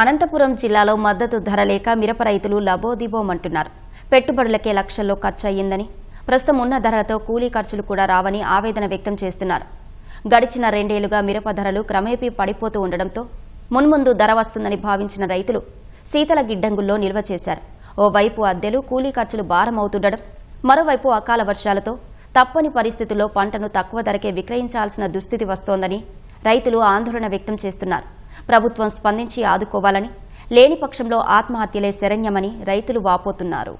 అనంతపురం జిల్లాలో మద్దతు ధర లేక మిరప రైతులు లబోదిబోమంటున్నారు. పెట్టుబడులకే లక్షల్లో ఖర్చయ్యిందని ప్రస్తుతం ఉన్న ధరలతో కూలీ ఖర్చులు కూడా రావని ఆవేదన వ్యక్తం చేస్తున్నారు. గడిచిన రెండేళ్ళుగా మిరప ధరలు క్రమేపీ పడిపోతూ ఉండడంతో మున్ముందు ధర వస్తుందని భావించిన రైతులు శీతల గిడ్డంగుల్లో నిల్వ చేశారు. ఓవైపు అద్దెలు కూలీ ఖర్చులు భారమవుతుండడం మరోవైపు అకాల వర్షాలతో తప్పని పరిస్థితుల్లో పంటను తక్కువ ధరకే విక్రయించాల్సిన దుస్థితి వస్తోందని రైతులు ఆందోళన వ్యక్తం చేస్తున్నారు. ప్రభుత్వం స్పందించి ఆదుకోవాలని లేని పక్షంలో ఆత్మహత్యలే శరణ్యమని రైతులు వాపోతున్నారు.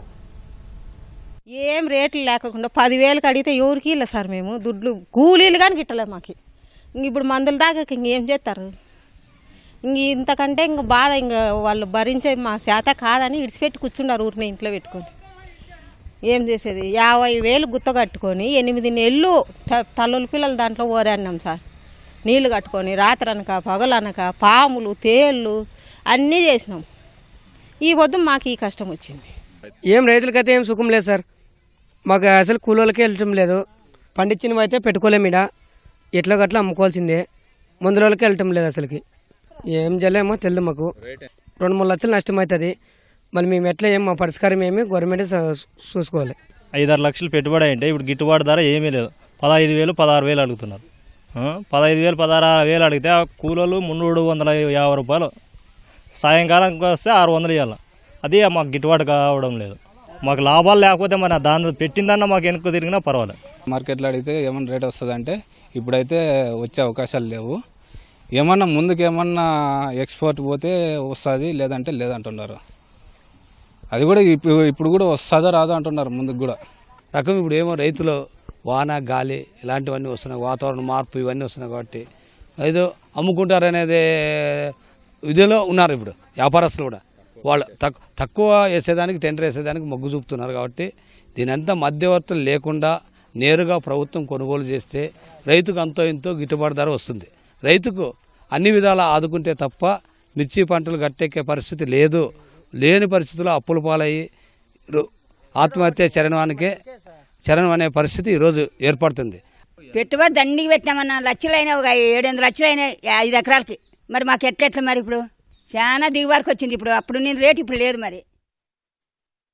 ఏం రేట్లు లేకుండా పదివేలకు అడిగితే ఎవరికి ఇల్ల సార్ మేము. దుడ్లు కూలీలు కానీ గిట్టలేదు మాకు. ఇంక ఇప్పుడు మందుల దాకా ఇంకేం చేస్తారు? ఇంక ఇంతకంటే ఇంక బాధ ఇంకా వాళ్ళు భరించే మా శాత కాదని ఇడిచిపెట్టి కూర్చున్నారు ఊరిని ఇంట్లో పెట్టుకొని. ఏం చేసేది? యాభై వేలు గుత్త కట్టుకొని ఎనిమిది నెలలు త- తల్లుల పిల్లలు దాంట్లో ఓరాడినాం సార్. నీళ్ళు కట్టుకొని రాత్రి అనక పగలనక పాములు తేళ్ళు అన్నీ చేసినాం. ఈ పొద్దు మాకు ఈ కష్టం వచ్చింది. ఏం రైతులకైతే ఏం సుఖం లేదు సార్. మాకు అసలు కూలోళ్ళకి వెళ్ళటం లేదు. పండించినవి అయితే పెట్టుకోలేము ఇడ. ఎట్లా గట్లా అమ్ముకోవాల్సిందే. మందులోకి వెళ్ళటం లేదు అసలుకి. ఏం చేయలేమో తెలియదు మాకు. రెండు మూడు లక్షలు నష్టం అవుతుంది. మళ్ళీ మేము ఎట్లా ఏం మా పరిష్కారం ఏమి గవర్నమెంట్ చూసుకోవాలి. ఐదారు లక్షలు పెట్టుబడి అంటే ఇప్పుడు గిట్టుబాటు ధర ఏమీ లేదు. పదహైదు వేలు పదహారు వేలు అడుగుతున్నారు. పదహైదు వేలు పదహారు వేలు అడిగితే ఆ కూలోళ్ళు మూడు వందల యాభై రూపాయలు. సాయంకాలం వస్తే ఆరు వందలు ఇవ్వాలి అది మాకు గిట్టుబాటు కావడం లేదు. మాకు లాభాలు లేకపోతే మన దాని పెట్టిందన్న మాకు వెనుక తిరిగినా పర్వాలేదు. మార్కెట్లో అడిగితే ఏమన్నా రేట్ వస్తుంది అంటే ఇప్పుడైతే వచ్చే అవకాశాలు లేవు. ఏమన్నా ముందుకు ఏమన్నా ఎక్స్పోర్ట్ పోతే వస్తుంది లేదంటే లేదంటున్నారు. అది కూడా ఇప్పుడు ఇప్పుడు కూడా వస్తుందో రాదో అంటున్నారు ముందుకు కూడా. రకం ఇప్పుడు ఏమో రైతులు వాన గాలి ఇలాంటివన్నీ వస్తున్నాయి. వాతావరణ మార్పు ఇవన్నీ వస్తున్నాయి కాబట్టి. ఏదో అమ్ముకుంటారనేది ఇదిలో ఉన్నారు ఇప్పుడు వ్యాపారస్తులు కూడా. వాళ్ళు తక్కు తక్కువ వేసేదానికి టెండర్ వేసేదానికి మొగ్గు చూపుతున్నారు కాబట్టి దీనంతా మధ్యవర్తులు లేకుండా నేరుగా ప్రభుత్వం కొనుగోలు చేస్తే రైతుకు అంతో ఇంతో గిట్టుబాటు ధర వస్తుంది. రైతుకు అన్ని విధాలా ఆదుకుంటే తప్ప మిర్చి పంటలు గట్టెక్కే పరిస్థితి లేదు. లేని పరిస్థితుల్లో అప్పుల పాలయ్యి రు- ఆత్మహత్య చరణానికే చరణం అనే పరిస్థితి ఈరోజు ఏర్పడుతుంది. పెట్టుబడి దండికి పెట్టామన్నా లక్షలైనా ఒక ఏడెనిమిది లక్షలైనా ఐదు ఎకరాలకి. మరి మాకు ఎట్లెట్ల మరి ఇప్పుడు? చాలా దిగుబారికి వచ్చింది ఇప్పుడు. అప్పుడు నేను రేటు ఇప్పుడు లేదు మరి.